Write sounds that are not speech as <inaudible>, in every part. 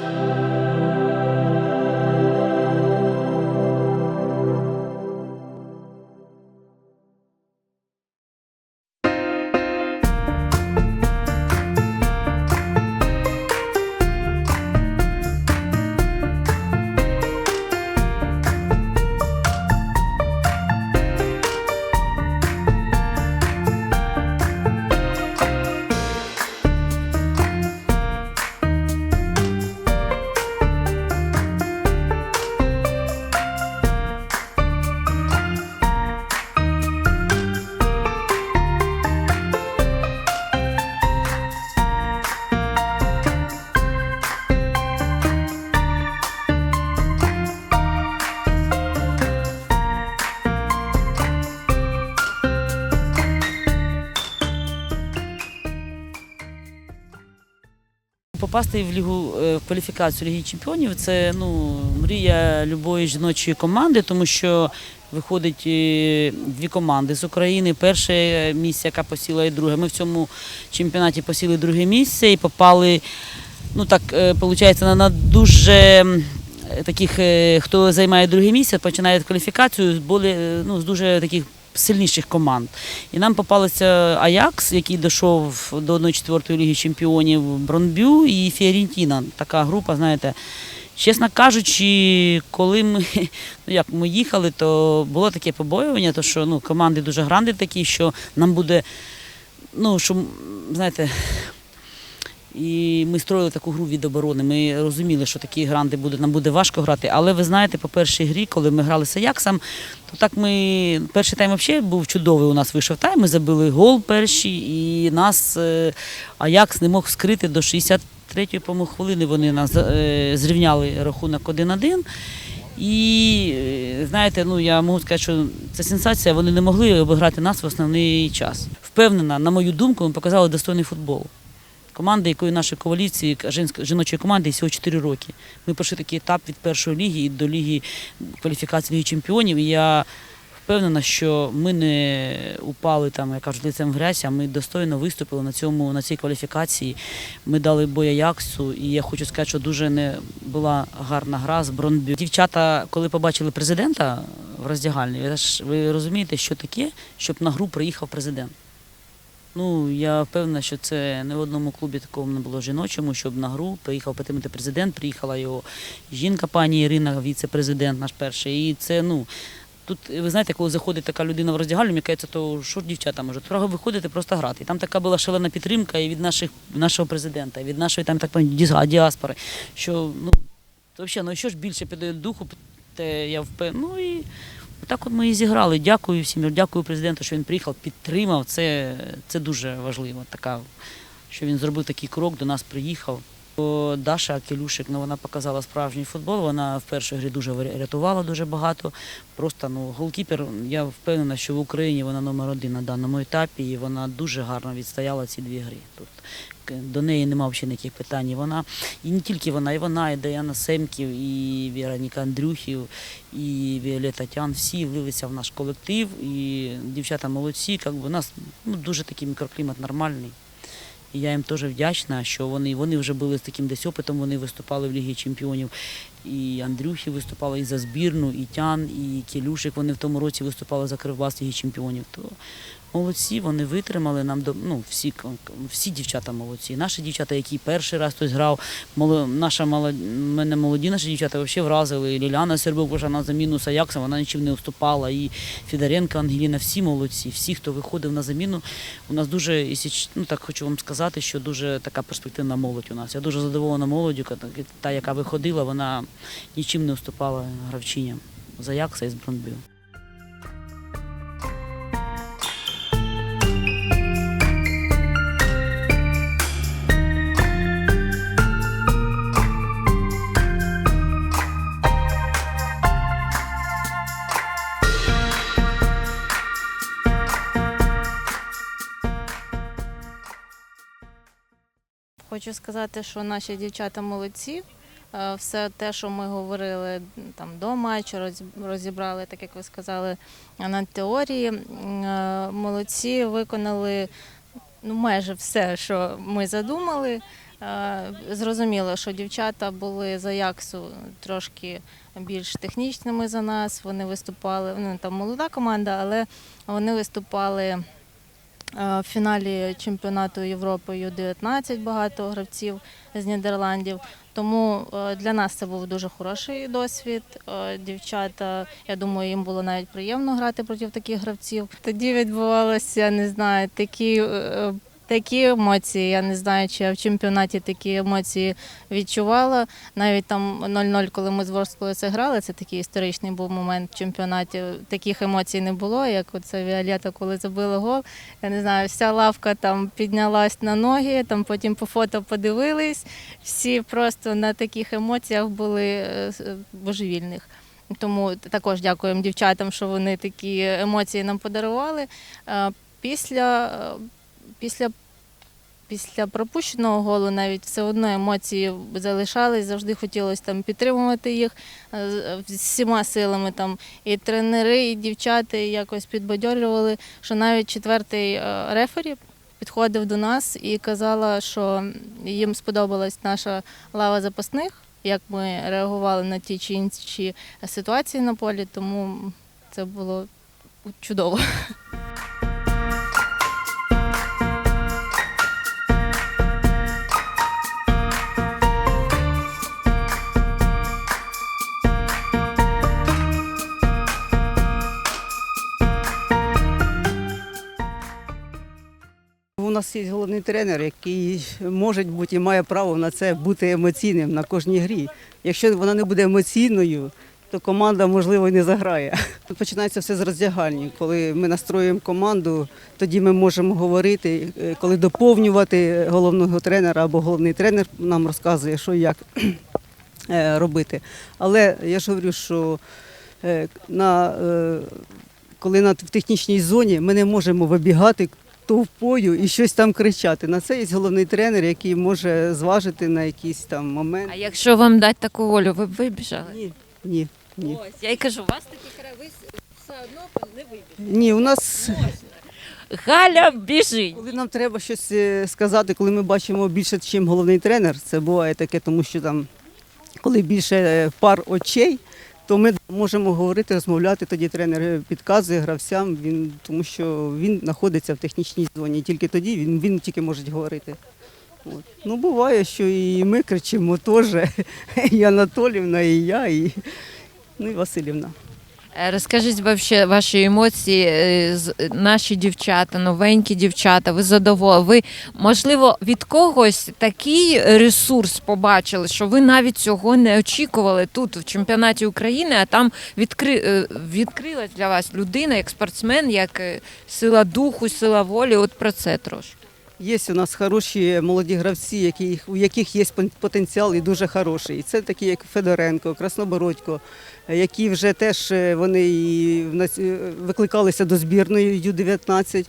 Bye. Попасти в лігу е, в кваліфікацію Ліги Чемпіонів це ну, мрія любої жіночої команди, тому що виходить е, дві команди з України. Перше місце, яка посіла, і друге. Ми в цьому чемпіонаті посіли друге місце і попали, ну так, виходить, на, на дуже таких, е, хто займає друге місце, починає кваліфікацію з, ну, з дуже таких сильніших команд. І нам попалися Аякс, який дійшов до 1-4 Ліги Чемпіонів, Бронбю і Фіорентіна. Така група, знаєте. Чесно кажучи, коли ми, ну як, ми їхали, то було таке побоювання, то що ну, команди дуже гранди такі, що нам буде, ну, що, знаєте, і ми строїли таку гру від оборони. Ми розуміли, що такі гранди буде, нам буде важко грати. Але ви знаєте, по першій грі, коли ми грали з Аяксом, то так ми перший тайм взагалі був чудовий. У нас вийшов тайм. Ми забили гол перший, і нас е, Аякс не мог скрити до 63-ї по хвилини. Вони нас е, зрівняли рахунок 1-1. І е, знаєте, ну я можу сказати, що це сенсація. Вони не могли обіграти нас в основний час. Впевнена, на мою думку, ми показали достойний футбол. Команди, якої нашої коаліції жіночої команди всього 4 роки. Ми пройшли такий етап від першої ліги і до ліги кваліфікації Ліги Чемпіонів. І я впевнена, що ми не упали там, як кажуть, лицем в грязь, а ми достойно виступили на цьому на цій кваліфікації. Ми дали бой Аяксу, і я хочу сказати, що дуже не була гарна гра з Бронбю. Дівчата, коли побачили президента в роздягальні, ви розумієте, що таке, щоб на гру приїхав президент. Ну, я впевнена, що це не в одному клубі такому не було жіночому, щоб на гру приїхав підтримати президент, приїхала його жінка, пані Ірина, віце-президент наш перший. І це, ну, тут, ви знаєте, коли заходить така людина в роздягальню, мені кажеться, то що дівчата можуть? Право виходити, просто грати. І там така була шалена підтримка і від наших, нашого президента, і від нашої там так діаспори, що, ну, взагалі, ну що ж більше піде духу, те я впевнена. Ну і так от ми і зіграли. Дякую всім, дякую президенту, що він приїхав, підтримав. Це, це дуже важливо. Така, що він зробив такий крок, до нас приїхав. Даша Келюшик, ну вона показала справжній футбол. Вона в першій грі дуже рятувала дуже багато. Просто ну голкіпер. Я впевнена, що в Україні вона номер один на даному етапі, і вона дуже гарно відстояла ці дві гри. Тут до неї немає взагалі ніяких питань. І вона і не тільки вона, і вона, і Даяна Семків, і Вероніка Андрюхів, і Віолета Тян. Всі влилися в наш колектив. І дівчата молодці. Як би, у нас ну, дуже такий мікроклімат нормальний. І я їм теж вдячна, що вони, вони вже були з таким десь опитом, вони виступали в Лігі Чемпіонів. І Андрюхи виступали і за збірну, і Тян, і Келюшик. Вони в тому році виступали за Кривбас Ліги Чемпіонів. То молодці, вони витримали нам до- ну, всі, всі дівчата молодці. Наші дівчата, які перший раз хтось грав, моло- наша молод... мене молоді наші дівчата взагалі вразили. І Ліляна Сербук пішла на заміну з Аяксом, вона нічим не уступала. І Федоренко, Ангеліна, всі молодці, всі, хто виходив на заміну. У нас дуже, ну так хочу вам сказати, що дуже така перспективна молодь у нас. Я дуже задоволена молоддю, та, яка виходила, вона нічим не уступала гравчиням з Аякса і з Бронбю. Хочу сказати, що наші дівчата молодці. Е, Все те, що ми говорили там до матчу, розібрали, так як ви сказали, на теорії. Е, Молодці виконали ну, майже все, що ми задумали. Е, Зрозуміло, що дівчата були за Яксу трошки більш технічними за нас. Вони виступали, ну там молода команда, але вони виступали в фіналі чемпіонату Європи Ю-19 багато гравців з Нідерландів. Тому е, для нас це був дуже хороший досвід. Е, Дівчата, я думаю, їм було навіть приємно грати проти таких гравців. Тоді відбувалося, не знаю, такі. Е, Такі емоції, я не знаю, чи я в чемпіонаті такі емоції відчувала. Навіть там 0-0, коли ми з Ворсклою це грали, це такий історичний був момент в чемпіонаті. Таких емоцій не було, як оце Віолета, коли забили гол. Я не знаю, вся лавка там піднялась на ноги, там потім по фото подивились. Всі просто на таких емоціях були е, божевільних. Тому також дякуємо дівчатам, що вони такі емоції нам подарували. Е, Після, е, після, після пропущеного голу навіть все одно емоції залишались, завжди хотілося там підтримувати їх е, всіма силами. Там і тренери, і дівчата якось підбадьорювали, що навіть четвертий е, рефері підходив до нас і казала, що їм сподобалась наша лава запасних, як ми реагували на ті чи інші ситуації на полі, тому це було чудово. Нас є головний тренер, який може бути і має право на це бути емоційним на кожній грі. Якщо вона не буде емоційною, то команда, можливо, і не заграє. Тут починається все з роздягальні. Коли ми настроюємо команду, тоді ми можемо говорити, е, коли доповнювати головного тренера або головний тренер нам розказує, що і як е, робити. Але я ж говорю, що е, на, коли на, в технічній зоні ми не можемо вибігати товпою і щось там кричати. На це є головний тренер, який може зважити на якийсь там момент. А якщо вам дати таку волю, ви б вибіжали? Ні, ні, ні. Ось, я й кажу, у вас такі крави все одно не вибіжите. Ні, у нас, Галя біжить. коли нам треба щось е, сказати, коли ми бачимо більше, ніж головний тренер, це буває таке, тому що там, коли більше е, пар очей, то ми можемо говорити, розмовляти. Тоді тренер підказує гравцям, він, тому що він знаходиться в технічній зоні. Тільки тоді він, він тільки може говорити. От. Ну, буває, що і ми кричимо теж, <laughs> і Анатолівна, і я, і, ну, і Васильівна. Е, Розкажіть вообще ваші емоції, е, наші дівчата, новенькі дівчата, ви задоволені? Ви, можливо, від когось такий ресурс побачили, що ви навіть цього не очікували тут, в чемпіонаті України, а там відкри... е, відкрилась для вас людина, як спортсмен, як сила духу, сила волі. От про це трошки. Є у нас хороші молоді гравці, які, у яких є потенціал і дуже хороший. І це такі, як Федоренко, Краснобородько, е, які вже теж е, вони і е, викликалися до збірної Ю-19.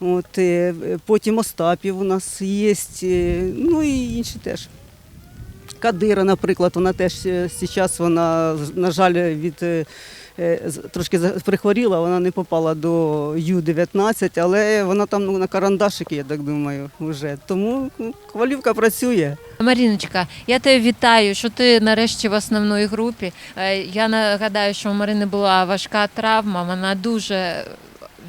От, е, потім Остапів у нас є, е, ну і інші теж. Кадира, наприклад, вона теж зараз, вона, на жаль, від е, е, трошки за- прихворіла, вона не попала до Ю-19, але вона там ну, на карандашики, я так думаю, вже. Тому ну, хвалівка працює. Маріночка, я тебе вітаю, що ти нарешті в основної групі. Е, Я нагадаю, що у Марини була важка травма, вона дуже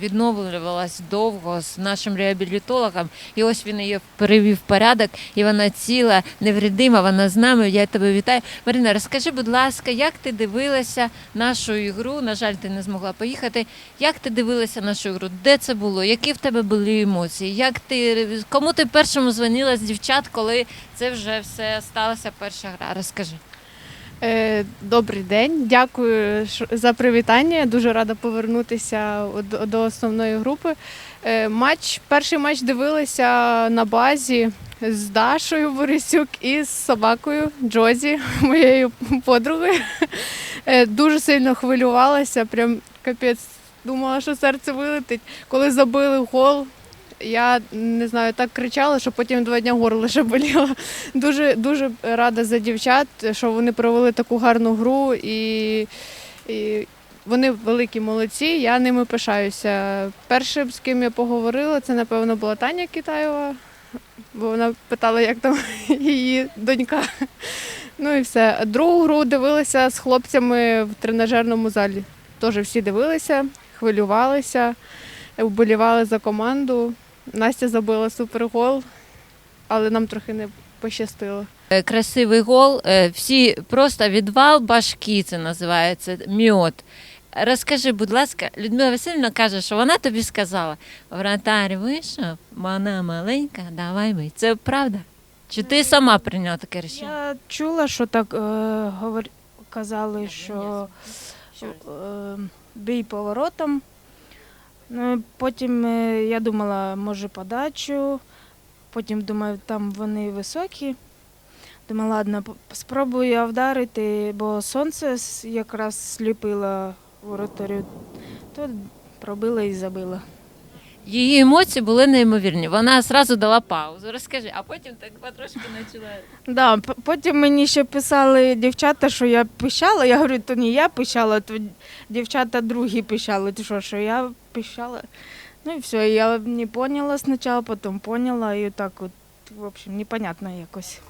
відновлювалась довго з нашим реабілітологом, і ось він її перевів порядок, і вона ціла, невредима, вона з нами. Я тебе вітаю. Марина, розкажи, будь ласка, як ти дивилася нашу ігру? На жаль, ти не змогла поїхати. Як ти дивилася нашу ігру? Де це було? Які в тебе були емоції? Як ти кому ти першому дзвонила з дівчат, коли це вже все сталося перша гра? Розкажи. Е, Добрий день, дякую за привітання. Дуже рада повернутися до- основної групи. Е, Матч, перший матч дивилися на базі з Дашою Борисюк і з собакою Джозі, <laughs> моєю подругою. Е, Дуже сильно хвилювалася, прям капець. Думала, що серце вилетить. Коли забили гол, я не знаю, так кричала, що потім два дня горло ще боліло. Дуже дуже рада за дівчат, що вони провели таку гарну гру і, і вони великі молодці. Я ними пишаюся. Першим, з ким я поговорила, це напевно була Таня Китаєва. бо вона питала, як там <laughs> її донька. Ну і все. Другу гру дивилися з хлопцями в тренажерному залі. Теж всі дивилися, хвилювалися, вболівали за команду. Настя забила супергол, але нам трохи не пощастило. Е, Красивий гол. е, Всі просто відвал башки, це називається мьот. Розкажи, будь ласка, Людмила Васильівна каже, що вона тобі сказала: вратар вийшов, вона маленька, давай бий. Це правда? Чи ти сама прийняла таке рішення? Я чула, що так е, говор... казали, що е, бій поворотом. Ну, потім е, я думала, може подачу. Потім думаю, там вони високі. Думаю, ладно, спробую я вдарити, бо сонце якраз сліпило воротарю. То пробила і забила. Її емоції були неймовірні. Вона зразу дала паузу. Розкажи, а потім так потрошки почала. Да, потім мені ще писали дівчата, що я пищала. Я говорю, то не я пищала, то дівчата другі пищали. Ти що, що я пищала? Ну і все, я не поняла спочатку, потім поняла, і так от, в общем, непонятно якось.